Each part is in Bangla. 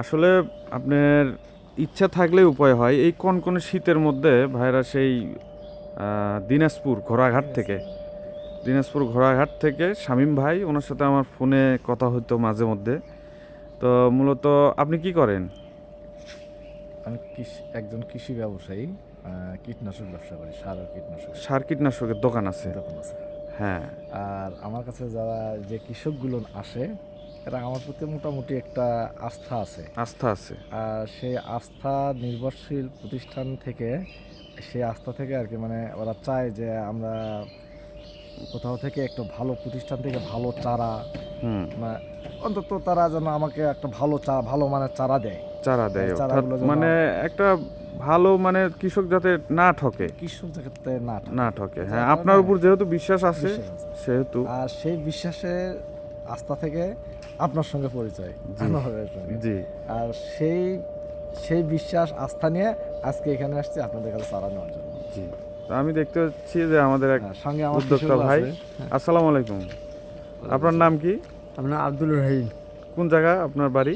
আসলে আপনার ইচ্ছা থাকলে উপায় হয়। এই কনকনে শীতের মধ্যে ভাইরা সেই দিনাজপুর ঘোড়াঘাট থেকে দিনাজপুর ঘোড়াঘাট থেকে শামীম ভাই ওনার সাথে আমার ফোনে কথা হতো মাঝে মধ্যে। তো মূলত আপনি কি করেন? আমি একজন কৃষি ব্যবসায়ী কীটনাশক ব্যবসা করি সার ও কীটনাশক। সার কীটনাশকের দোকান আছে। দোকান আছে। হ্যাঁ। আর আমার কাছে যারা যে কৃষকগুলো আসে এরা আমার প্রতি মোটামুটি একটা আস্থা আছে। আস্থা আছে। আর সেই আস্থা নির্ভরশীল প্রতিষ্ঠান থেকে সেই আস্থা থেকে আর কি মানে ওরা চায় যে আমরা কোথাও থেকে একটা ভালো প্রতিষ্ঠান থেকে ভালো চারা মানে অন্তত তারা যেন আমাকে একটা ভালো চা ভালো মানের চারা দেয়। চারা দেয় মানে একটা ভালো মানে কৃষক যাতে না ঠকে। কৃষক যাতে না না ঠকে হ্যাঁ। আপনার উপর যেহেতু বিশ্বাস আছে। সেহেতু আর সেই বিশ্বাসের আস্থা থেকে আপনার সঙ্গে পরিচয় সঙ্গে। জি। আর সেই সেই বিশ্বাস আস্থা নিয়ে আজকে এখানে আসছি আপনাদের কাছে চারা নেওয়ার জন্য। জি। তো আমি দেখতে পাচ্ছি যে আমাদের এক হ্যাঁ, সঙ্গে আমার উদ্যোক্তা ভাই। আসসালামু আলাইকুম। আপনার নাম কি? আপনার আব্দুল রহিম। কোন জায়গা আপনার বাড়ি?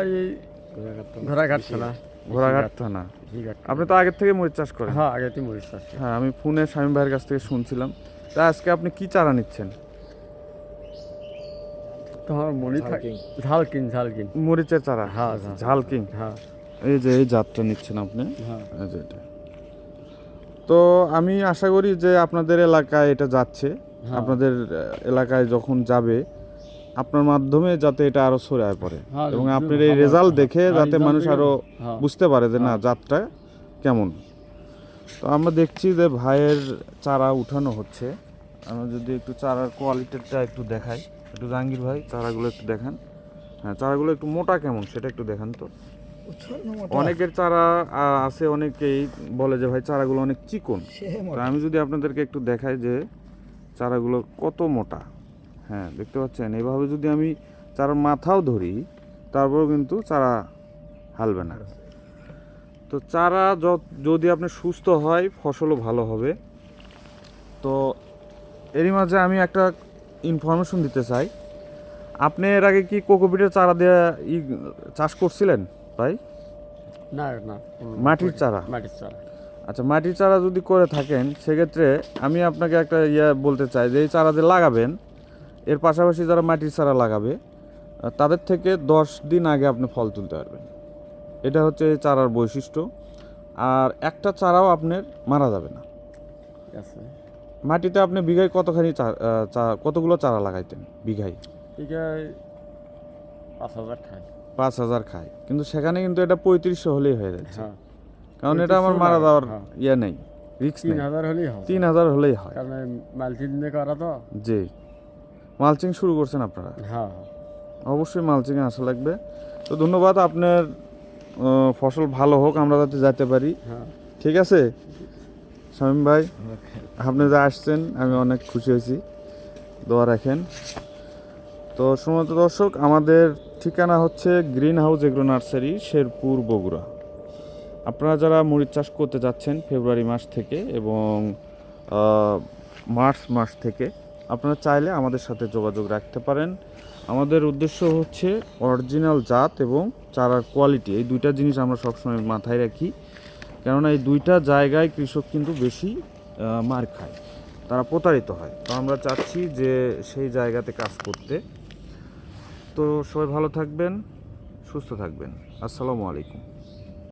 এই ঘোড়াঘাট থানা। ঘোড়াঘাট থানা। আপনি তো আগের থেকে মরিচ চাষ করেন। হ্যাঁ আগে থেকে মরিচ চাষ হ্যাঁ আমি ফোনে স্বামী ভাইয়ের কাছ থেকে শুনছিলাম। তা আজকে আপনি কি চারা নিচ্ছেন? তোমার মনে থাকে ঝালকিন ঝালকিন মরিচের চারা? হ্যাঁ, হ্যাঁ। ঝালকিং? হ্যাঁ। এই যে এই জাতটা নিচ্ছেন আপনি? হ্যাঁ। এই যে এটা। তো আমি আশা করি যে আপনাদের এলাকায় এটা যাচ্ছে। হ্যাঁ। আপনাদের এলাকায় যখন যাবে আপনার মাধ্যমে যাতে এটা আরও ছড়ায় পড়ে। হ্যাঁ, এবং আপনার এই রেজাল্ট দেখে যাতে মানুষ আরও। বুঝতে পারে যে না জাতটা কেমন। তো আমরা দেখছি যে ভাইয়ের চারা উঠানো হচ্ছে। আমরা যদি একটু চারার কোয়ালিটিটা একটু দেখাই। একটু জাহাঙ্গীর ভাই চারাগুলো একটু দেখান। হ্যাঁ চারাগুলো একটু মোটা কেমন? সেটা একটু দেখান তো। অনেকের চারা আছে অনেকেই বলে যে ভাই চারাগুলো অনেক চিকন। আমি যদি আপনাদেরকে একটু দেখাই যে চারাগুলো কত মোটা। হ্যাঁ দেখতে পাচ্ছেন? এভাবে যদি আমি চারার মাথাও ধরি তারপরেও কিন্তু চারা হালবে না। তো চারা যদি আপনি সুস্থ হয় ফসলও ভালো হবে। তো এরই মাঝে আমি একটা ইনফরমেশন দিতে চাই। আপনি এর আগে কি কোকোপিটের চারা দিয়ে ই চাষ করছিলেন ভাই? না না। মাটির চারা? মাটির চারা। আচ্ছা মাটির চারা যদি করে থাকেন সেক্ষেত্রে আমি আপনাকে একটা ইয়ে বলতে চাই যে এই চারা যে লাগাবেন এর পাশাপাশি যারা মাটির চারা লাগাবে তাদের থেকে দশ দিন আগে আপনি ফল তুলতে পারবেন। এটা হচ্ছে এই চারার বৈশিষ্ট্য। আর একটা চারাও আপনার মারা যাবে না। মাটিতে আপনি বিঘায় কতখানি কতগুলো চারা লাগাইতেন বিঘায়? ঠিক পাঁচ হাজার খাই পাঁচ হাজার খায়। কিন্তু সেখানে কিন্তু এটা পঁয়ত্রিশশো হলেই হয়ে যাচ্ছে। হ্যাঁ। কারণ এটা আমার মারা যাওয়ার হ্যাঁ। ইয়ে নেই রিক্স তিন নেই। হাজার হলেই তিন হাজার হলেই হয়। কারণ মালচি করা তো। জি। মালচিং শুরু করছেন আপনারা? হ্যাঁ। অবশ্যই মালচিংয়ে আসা লাগবে। তো ধন্যবাদ আপনার ফসল ভালো হোক আমরা যাতে যেতে পারি। হ্যাঁ। ঠিক আছে? শামীম ভাই, আপনি যা আসছেন, আমি অনেক খুশি হয়েছি। দোয়া রাখেন। তো সমত দর্শক, আমাদের ঠিকানা হচ্ছে green house agro nursery, Sherpur, Bogura. আপনারা যারা মরিচ চাষ করতে যাচ্ছেন ফেব্রুয়ারি মাস থেকে এবং মার্চ মাস থেকে, আপনারা চাইলে আমাদের সাথে যোগাযোগ রাখতে পারেন। আমাদের উদ্দেশ্য হচ্ছে অরিজিনাল জাত এবং চারার কোয়ালিটি এই দুইটা জিনিস আমরা সবসময় মাথায় রাখি। কেননা এই দুইটা জায়গায় কৃষক কিন্তু বেশি মার খায়। তারা প্রতারিত হয়। তো আমরা চাচ্ছি যে সেই জায়গাতে কাজ করতে। তো সবাই ভালো থাকবেন, সুস্থ থাকবেন। আসসালামু আলাইকুম।